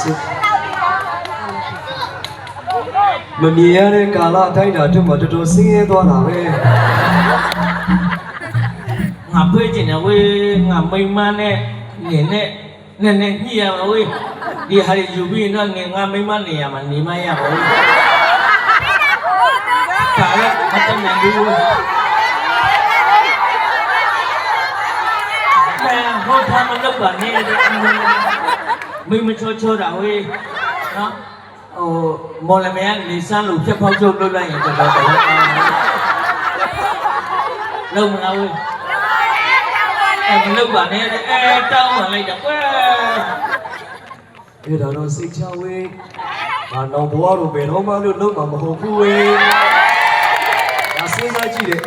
စိတ်မမြင်ရတဲ့ကာလအတိုင်းတာအတွက်မှတော်တော်ဆင်းရဲသွားတာပဲငါဖွေးကျင်တယ်ဝေးငါမိန်မနဲ့နေနဲ့နဲ့နဲ့ညှိရမှာဝေးဒီဟာတွေယူပြီးရင်တော့ငင်ငါမိန်မနေရမှာနေမရပါဘူးဒါလည်းမတတ်နိုင်ဘူး အဲဟောထားမလုပ်ပါနဲ့မိမချောချောတာဝေးနော်ဟိုမော်လမြိုင်ကနေစမ်းလို့ဖြတ်ဖောက်ချုပ်လုပ်လိုက်ရင်တော်တော်တော့လုံးမလားဝေးအဲမလုပ်ပါနဲ့တဲ့အဲတောင်းမှလိုက်တာကွယ်အဲ့ဒါတော့စိတ်ချဝေးငါတော့ဘဝတော့ဘယ်တော့မှလို့လုံးမှာမဟုတ်ဘူးဝေးဒါစဉ်းစားကြည့်တယ်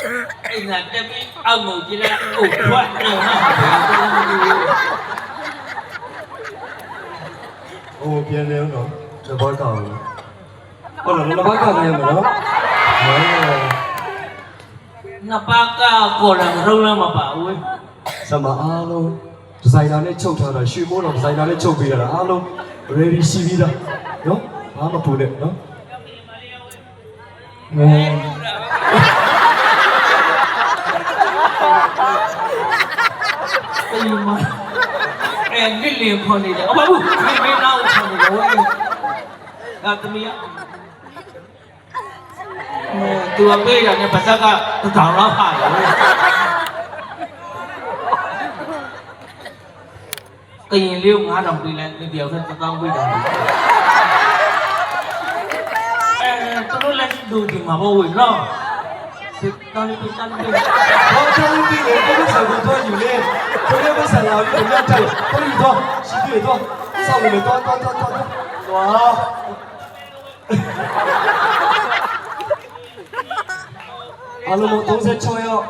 အိမ်သာတက်ရင်တော့ကိုယ့်ဘဝကိုဘယ်လိုစဉ်းစားလို့စဉ်းစားအဲ့ငါတက်ပြီးအောက်ကိုကြည့်လိုက်အိုးဘွားတော့ဟာဘယ်တော့မှမလုပ်ဘူးဟိုပြန်လဲတော့တဘောကောက်လို့ဟုတ်လားလဘကောက်နေရမလားဟောနပါကကိုလည်းရုံးလည်းမပါဘူးစမအားလုံးဒီဇိုင်နာနဲ့ချုပ်ထားတာရွှေမိုးတော်ဒီဇိုင်နာနဲ့ချုပ်ပေးရတာအားလုံး ready ရှိပြီးသားနော်ဘာမှမပူနဲ့နော်ငယ် အေးမအဲ လစ်လင်ခွန်နေတယ်အမဘူးမင်းမင်းနောက်ခွန်နေတယ်ဝေးအဲတမီးအဲသူအပေးရတယ်ပါဇက်ကတထောင်လောက်ဟာတယ်ကရင်လေးကို9000ပေးလိုက်ဒီတယောက်နဲ့1000ပေးတယ်အဲသူတို့လည်းဒူဒီမှာဘောဝေနော်ဒီတန်လေးတန်လေး ဘာကြောင့်ဒီလိုကိုယ်ဆက်ကိုတော့ယူလေကိုယ်လည်းဆက်လာပြီးတော့တိုင်ကိုယ်တော့ရှိပြီတော့စောင့်နေတော့တော့တော့တော့သွားအလုံး36ရောက်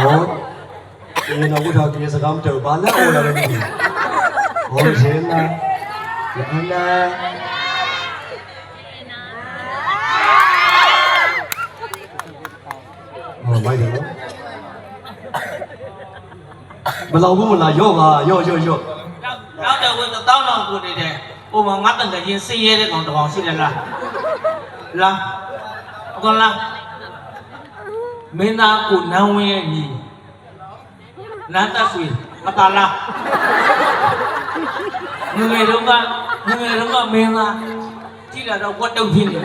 ဟောဒီတော့ဘုရားကြီးစကားမတော်ဘာလဲအော်လာတယ်ဟောရှင်နာယန္နာ ဟောမိုက်တယ်နော်မလောင်ဘူးမလားရော့ပါရော့ရော့ရော့နောက်တော့ဝင်တောင်းတော့ကိုနေတယ်ဟိုမှာငါတန်ကချင်းစေးရဲတဲ့ကောင်တစ်ကောင်ရှိတယ်လားလားအကောင်လားမင်းသားကိုနန်းဝင်းရဲ့ညီနန်းသက်ဆွေမတလားငငယ်တုန်းကငငယ်တုန်းကမင်းသားကြည့်လာတော့ဝတ်တုပ်ဖြစ်နေတယ်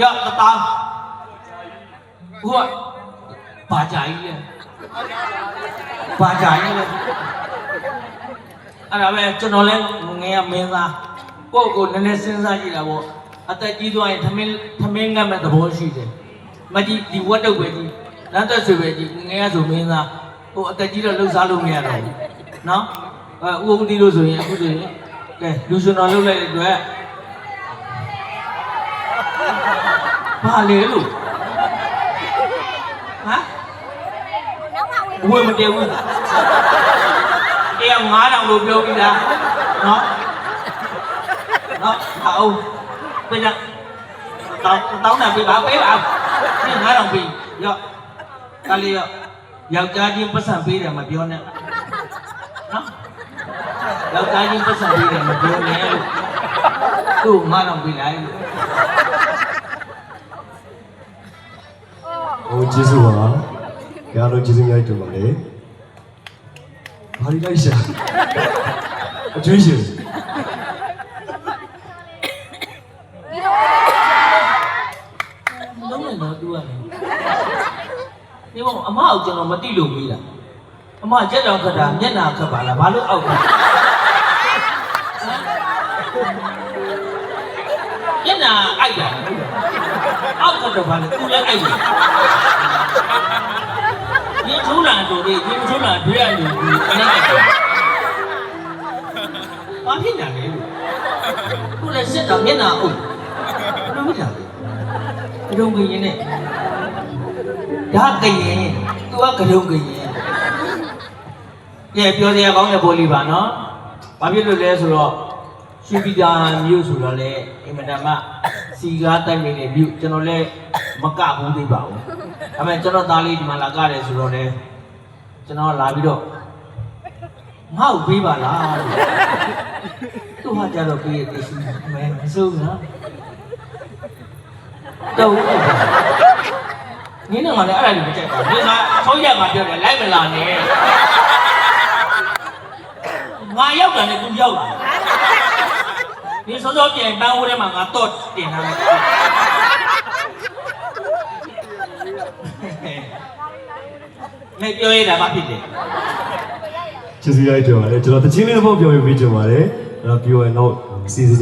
ရတသားဟိုက ဘာကြိုင်လဲဘာကြိုင်လဲအဲ့ဒါပဲကျွန်တော်လည်းငငယ်ကမင်းသားကိုယ့်ကိုယ်နည်းနည်းစဉ်းစားကြည့်တာပေါ့အသက်ကြီးသွားရင်သမင်းသမင်းငတ်မဲ့သဘောရှိတယ်မကြီးဒီဝတ်တုပ်ပဲကြီးလမ်းသက်ဆွေပဲကြီးငငယ်ကဆိုမင်းသားဟိုအသက်ကြီးတော့လှုပ်ရှားလို့မရတော့ဘူးနော်အဲဥပဒေလို့ဆိုရင်အခုဆိုရင်ကဲလူရှင်တော်လှုပ်လိုက်တဲ့အတွက်ဘာလေလို့ ဟမ်ဝယ်မတည်ဘူးတရား9000လို့ပြောပြီးသားနော်နော်ဟာအောင်ပြန်လာတောင်းတောင်းတာပြပါပေးပါဒီ9000ပြီးရော့ကလေးရော့ယောက်ျားချင်းပတ်စံပေးတယ်မပြောနဲ့နော်ယောက်ျားချင်း ပတ်စံပေးတယ်မပြောနဲ့လို့သူ့9000ပြီးလိုက်လို့ဟိုကျေးဇူးပါကြရတော့ကျေးဇူးများတူပါလေဘာလို့လိုက်ရှာအကျွေးရှင်လုံးနေတော့သူရတယ်ဒီဘောအမအောင်ကျွန်တော်မတိလို့မေးတာအမရက်တော်ခတ်တာမျက်နာခတ်ပါလားဘာလို့အောက်ခတ်မျက်နာအိုက်တာ အောက်ခတ်တော့ဘာလဲသူလည်းအိုက်တယ်ဒီထုံးလာတို့ဒီဒီထုံးလာတွေ့ရလို့ဒီအနေနဲ့ဘာဖြစ်နေလဲကိုလည်းစစ်တော့မျက်နာအုပ်ဘယ်လိုဖြစ်တာလဲကရုံကရင်နဲ့ဒါကရင်သူကကရုံကရင်ကဲပြောစရာကောင်းတဲ့ပေါ်လီပါနော်ဘာဖြစ်လို့လဲဆိုတော့ ရွှေပြည်သာမြို့ဆိုတော့လေအင်မတန်မှစီကားတိုက်မိနေမြို့ကျွန်တော်လည်းမကဘူးသေးပါဘူးဒါပေမဲ့ကျွန်တော်သားလေးဒီမှာလာကတယ်ဆိုတော့လေကျွန်တော်လာပြီးတော့ငါ့ကိုပေးပါလားလို့သူဟာကြတော့ပေးရသေးရှိမယ်မစိုးဘူးနော်တော့ဟုတ်ပါနင်းတော့ငါလည်းအဲ့ဒါကြီးမကြိုက်ပါဘူးဒီကအဆုံးရမှာပြောတယ်လိုက်မလာနဲ့ငါရောက်တယ်နဲ့သူရောက်လာ ဒီစောစောပြန်ပန်းဝဲထဲမှာငါတော့တင်ထားတယ်နေပြောရတာမဖြစ်တယ်ကျေးဇူးရိုက်ကြပါတယ်ကျွန်တော်တချင်းလေးတစ်ပုတ်ပြောပြပေးကြပါတယ်အဲ့တော့ပြောရင်တော့စီစဉ်